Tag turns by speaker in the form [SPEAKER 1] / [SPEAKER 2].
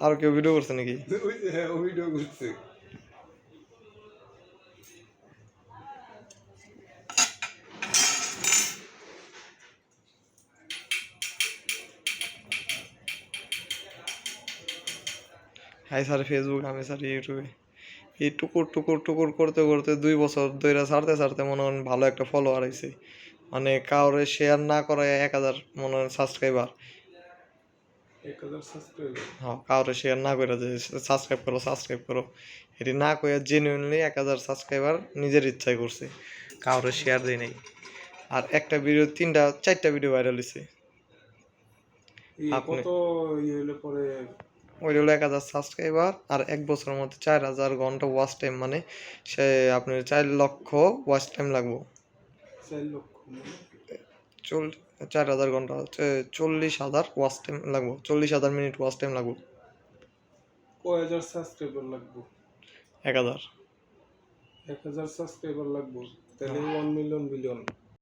[SPEAKER 1] আর কেউ ভিডিও করছে নাকি?
[SPEAKER 2] ওই হ্যাঁ ও ভিডিও করছে।
[SPEAKER 1] হাই স্যার ফেসবুক আমি স্যার ইউটিউবে এই টুকুর টুকুর টুকুর করতে করতে দুই বছর ধরে ছাড়তে ছাড়তে মনে হয় ভালো একটা ফলোয়ার হয়েছে মানে কাউরে শেয়ার না করায় এক হাজার মনে হয় সাবস্ক্রাইবার হ্যাঁ কাউরে শেয়ার না করে যে সাবস্ক্রাইব করো সাবস্ক্রাইব করো। এটি না করে জেনুইনলি এক হাজার সাবস্ক্রাইবার নিজের ইচ্ছায় করছে। কাউরে শেয়ার দেয় নাই। আর একটা ভিডিও তিনটা চারটা ভিডিও ভাইরাল হয়েছে আপনি-
[SPEAKER 2] কত ইয়ে
[SPEAKER 1] ওই হলো এক হাজার সাবস্ক্রাইবার আর এক বছরের মধ্যে চার হাজার ঘণ্টা ওয়াচ টাইম মানে সে আপনার চার লক্ষ ওয়াচ টাইম লাগবো। চল চার হাজার ঘণ্টা হচ্ছে চল্লিশ হাজার ওয়াচ টাইম লাগবো চল্লিশ হাজার মিনিট ওয়াচ টাইম লাগবো।
[SPEAKER 2] কয় হাজার সাবস্ক্রাইবার লাগবো?
[SPEAKER 1] এক হাজার।
[SPEAKER 2] এক হাজার সাবস্ক্রাইবার লাগবো? তাহলে ওয়ান মিলিয়ন বিলিয়ন